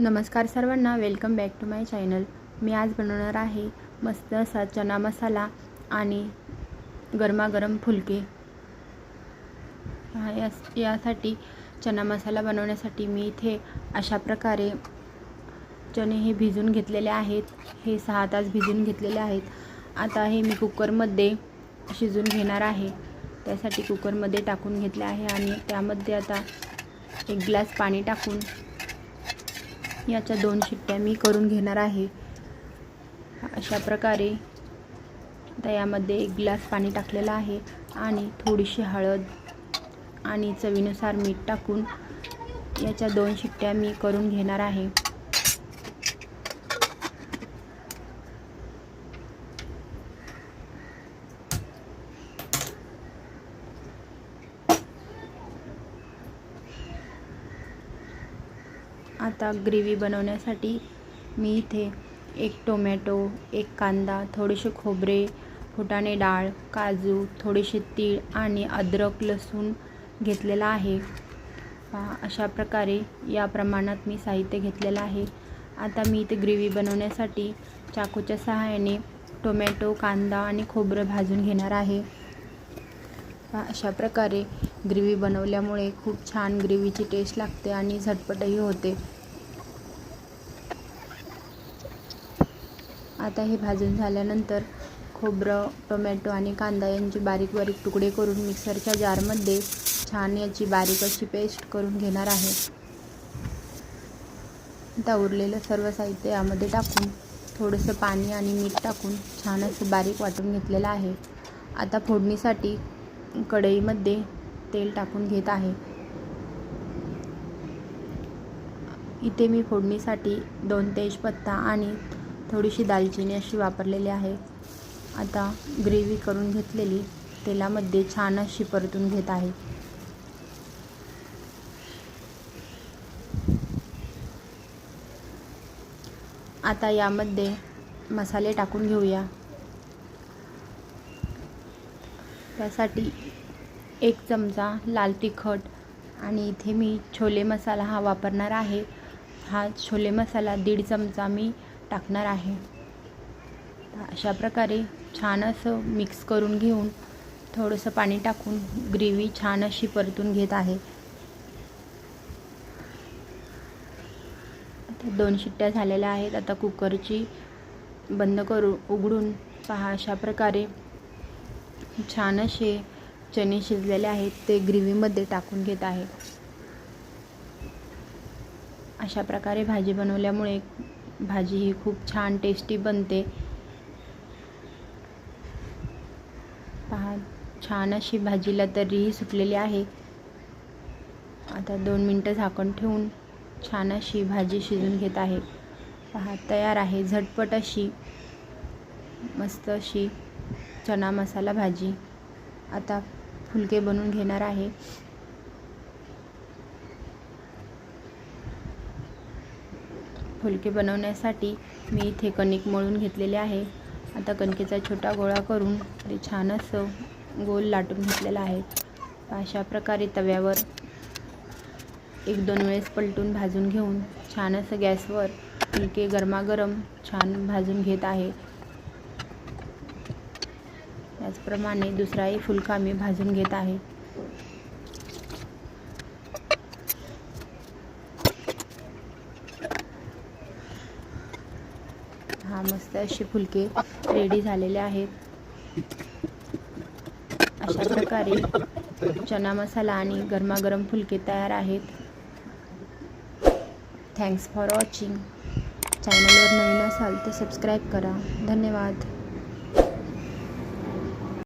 नमस्कार सर्वांना welcome back to my channel मी आज बनवणार आहे मस्त असा चना मसाला आणि गरमागरम फुलके. हा, यास यासाठी चना मसाला बनवण्यासाठी मी इथे अशा प्रकारे चणे हे भिजून घेतलेले आहेत. हे सहा तास भिजून घेतलेले आहेत. आता हे मी कुकरमध्ये शिजून घेणार आहे. त्यासाठी कुकरमध्ये टाकून घेतले आहे आणि त्यामध्ये आता एक ग्लास पाणी टाकून याच्या दोन शिट्ट्या मी करून घेणार आहे. अशा प्रकारे आता यामध्ये एक ग्लास पाणी टाकलेलं आहे आणि थोडीशी हळद आणि चवीनुसार मीठ टाकून याच्या दोन शिट्ट्या मी करून घेणार आहे. आता ग्रेव्ही बनवण्यासाठी मी इथे एक टोमॅटो एक कांदा थोडेसे खोबरे फुटाणे डाळ काजू थोडेसे तीळ आणि अद्रक लसूण घेतलेला आहे. अशा प्रकारे या प्रमाणात मी साहित्य घेतलेलं आहे. आता मी इथे ग्रेव्ही बनवण्यासाठी चाकूच्या सहाय्याने टोमॅटो कांदा आणि खोबरं भाजून घेणार आहे. अशा प्रकारे ग्रेव्ही बनवल्यामुळे खूप छान ग्रेव्हीची टेस्ट लागते आणि झटपटही होते. आता हे भाजून झाल्यानंतर खोबरं टोमॅटो आणि कांदा यांचे बारीक बारीक तुकडे करून मिक्सरच्या जारमध्ये छान याची बारीक अशी पेस्ट करून घेणार आहे. आता उरलेलं सर्व साहित्य यामध्ये टाकून थोडंसं पाणी आणि मीठ टाकून छान असं बारीक वाटून घेतलेलं आहे. आता फोडणीसाठी कढईमध्ये तेल टाकून घेत आहे. इथे मी फोडणीसाठी दोन तेजपत्ता आणि थोडीशी दालचिनी अशी वापरलेली आहे. आता ग्रेव्ही करून घेतलेली तेलामध्ये छान अशी परतून घेत आहे. आता यामध्ये मसाले टाकून घेऊया. त्यासाठी एक चमचा लाल तिखट आणि इथे मी छोले मसाला हा वापरणार आहे. हा छोले मसाला दीड चमचा मी टाकणार आहे. अशा प्रकारे छान असं मिक्स करून घेऊन थोडंसं पाणी टाकून ग्रेव्ही छान अशी परतून घेत आहे. आता दोन शिट्ट्या झालेल्या आहेत. आता कुकरची बंद करू उघडून पहा अशा प्रकारे. छान असे चणे शिजलेले आहेत ते ग्रेव्हीमध्ये टाकून घेत आहे. अशा प्रकारे भाजी बनवल्यामुळे भाजी ही खूप छान टेस्टी बनते. पहा छान अशी भाजीला तरीही सुटलेली आहे. आता दोन मिनटं झाकण ठेवून छान अशी भाजी शिजून घेत आहे. पहा तयार आहे झटपट अशी मस्त अशी चना मसाला भाजी. आता फुलके बनवून घेणार आहे. फुलके बनवण्यासाठी मी इथे कणिक मळून घेतलेले आहे. आता कणकेचा छोटा गोळा करून ते छान असं गोल लाटून घेतलेला आहे. अशा प्रकारे तव्यावर एक दोन वेळेस पलटून भाजून घेऊन छान असं गॅसवर फुलके गरमागरम छान भाजून घेत आहे. त्याचप्रमाणे दुसराही फुलका मी भाजून घेत आहे. हा मस्त असे फुलके रेडी झालेले आहेत. अशा प्रकारे चना मसाला आणि गरमागरम फुलके तयार आहेत. थँक्स फॉर वॉचिंग चॅनलवर नवीन असाल तर सबस्क्राईब करा. धन्यवाद.